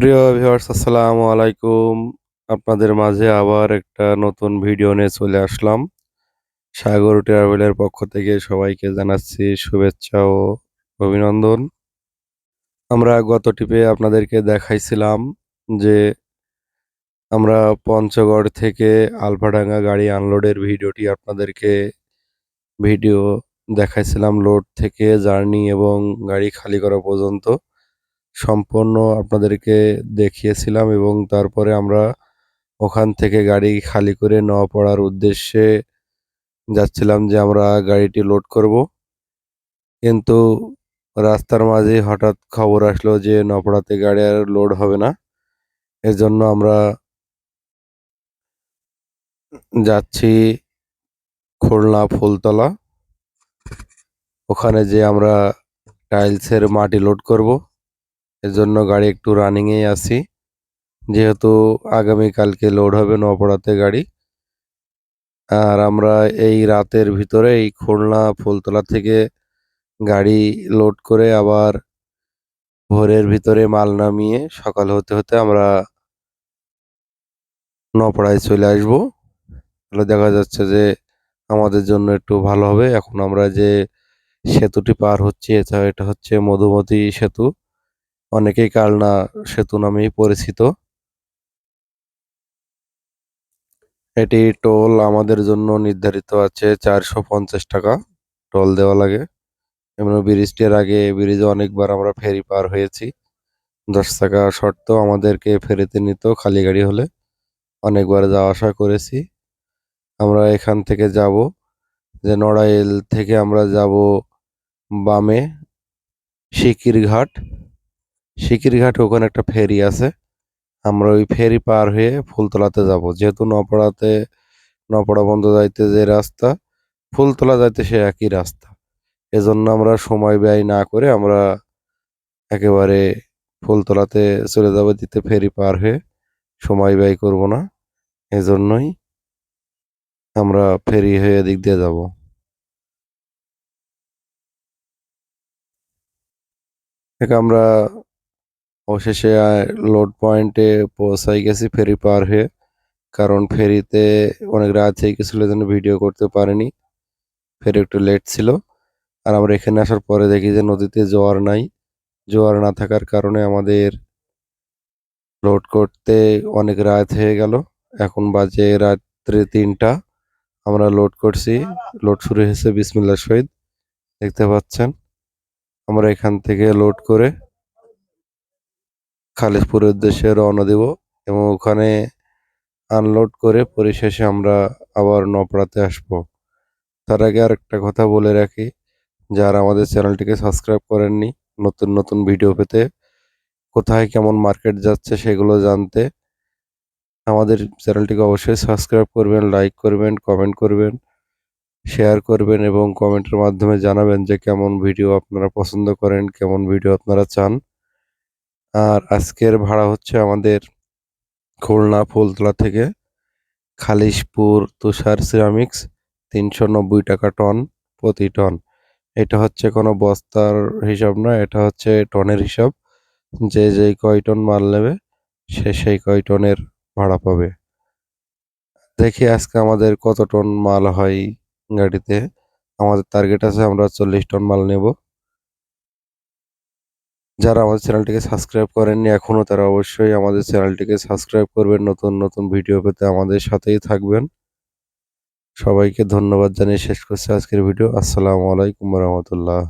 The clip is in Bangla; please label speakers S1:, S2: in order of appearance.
S1: প্রিয় ভিউয়ার্স, আসসালামু আলাইকুম। আপনাদের মাঝে আবার একটা নতুন ভিডিও নিয়ে চলে আসলাম। সাগর ট্রাভেলের পক্ষ থেকে সবাইকে জানাচ্ছি শুভেচ্ছা ও অভিনন্দন। আমরা গত টিপে আপনাদেরকে দেখাইছিলাম যে আমরা পঞ্চগড় থেকে আলফাডাঙ্গা গাড়ি আনলোডের ভিডিওটি আপনাদেরকে ভিডিও দেখাইছিলাম লোড থেকে জার্নি এবং গাড়ি খালি করা পর্যন্ত। সম্পূর্ণ আপনাদেরকে দেখিয়েছিলাম এবং তারপরে আমরা ওখান থেকে গাড়ি খালি করে পড়ার উদ্দেশ্যে যাচ্ছিলাম যে আমরা গাড়িটি লোড করব। কিন্তু রাস্তার মাঝে হঠাৎ খবর আসলো যে নপড়াতে গাড়ি আর লোড হবে না। এর জন্য আমরা যাচ্ছি খুলনা ফুলতলা। ওখানে যে আমরা টাইলসের মাটি লোড করব। এর জন্য গাড়ি একটু রানিংয়েই আছি। যেহেতু আগামীকালকে লোড হবে নপড়াতে গাড়ি। আর আমরা এই রাতের ভিতরে এই খুলনা ফুলতলা থেকে গাড়ি লোড করে আবার ভোরের ভিতরে মাল নামিয়ে সকাল হতে হতে আমরা নপড়ায় চলে আসব। তাহলে দেখা যাচ্ছে যে আমাদের জন্য একটু ভালো হবে। এখন আমরা যে সেতুটি পার হচ্ছি এটা এটা হচ্ছে মধুমতি সেতু। অনেকেই কালনা সেতু নামেই পরিচিত। এটি টোল আমাদের জন্য নির্ধারিত আছে চারশো পঞ্চাশ টাকা। টোল দেওয়া লাগে। এবং ব্রিজটির আগে ব্রিজে অনেকবার আমরা ফেরি পার হয়েছি। দশ টাকা শর্ত আমাদেরকে ফেরিতে নিত খালি গাড়ি হলে। অনেকবার যাওয়া আসা করেছি। আমরা এখান থেকে যাব। যে নড়াইল থেকে আমরা যাব বামে সিকিরঘাট সিকিরঘাট ওখানে একটা ফেরি আছে। আমরা ওই ফেরি পার হয়ে ফুলতলাতে যাব। যেহেতু নপড়াতে, নপড়া বন্ধ যাইতে যে রাস্তা, ফুলতলা যাইতে সে একই রাস্তা। এজন্য আমরা সময় ব্যয় না করে আমরা একেবারে ফুলতলাতে চলে যাব, দিতে ফেরি পার হয়ে। সময় ব্যয় করব না। এজন্যই আমরা ফেরি হয়ে এদিক দিয়ে যাব। আমরা অবশেষে লোড পয়েন্টে পৌঁছাই গেছি ফেরি পার হয়ে। কারণ ফেরিতে অনেক রাত হয়ে গেছিল জন্য ভিডিও করতে পারিনি। ফেরি একটু লেট ছিল। আর আমরা এখানে আসার পরে দেখি যে নদীতে জোয়ার নাই। জোয়ার না থাকার কারণে আমাদের লোড করতে অনেক রাত হয়ে গেল। এখন বাজে রাত্রে তিনটা। আমরা লোড করছি। লোড শুরু হয়েছে বিসমিল্লা শহীদ দেখতে পাচ্ছেন? আমরা এখান থেকে লোড করে খালিশপুরের উদ্দেশ্যে রওনা দেব এবং ওখানে আনলোড করে পরিশেষে আমরা আবার নপড়াতে আসব। তার আগে আর একটা কথা বলে রাখি, যারা আমাদের চ্যানেলটিকে সাবস্ক্রাইব করেননি, নতুন নতুন ভিডিও পেতে কোথায় কেমন মার্কেট যাচ্ছে সেগুলো জানতে আমাদের চ্যানেলটিকে অবশ্যই সাবস্ক্রাইব করবেন, লাইক করবেন, কমেন্ট করবেন, শেয়ার করবেন এবং কমেন্টের মাধ্যমে জানাবেন যে কেমন ভিডিও আপনারা পছন্দ করেন, কেমন ভিডিও আপনারা চান। আর আজকের ভাড়া হচ্ছে আমাদের খুলনা ফুলতলা থেকে খালিশপুর তুষার সিরামিক্স তিনশো নব্বই টাকা টন প্রতি টন। এটা হচ্ছে কোনো বস্তার হিসাব না এটা হচ্ছে টনের হিসাব। যে যেই কয় টন মাল নেবে, সে সেই কয় টনের ভাড়া পাবে। দেখি আজকে আমাদের কত টন মাল হয় গাড়িতে। আমাদের টার্গেট আছে আমরা চল্লিশ টন মাল নেব। যারা আমাদের চ্যানেলটিকে সাবস্ক্রাইব করেননি এখনও তারা অবশ্যই আমাদের চ্যানেলটিকে সাবস্ক্রাইব করবেন, নতুন নতুন ভিডিও পেতে আমাদের সাথেই থাকবেন। সবাইকে ধন্যবাদ জানিয়ে শেষ করছি আজকের ভিডিও। আসসালামু আলাইকুম রহমতুল্লাহ।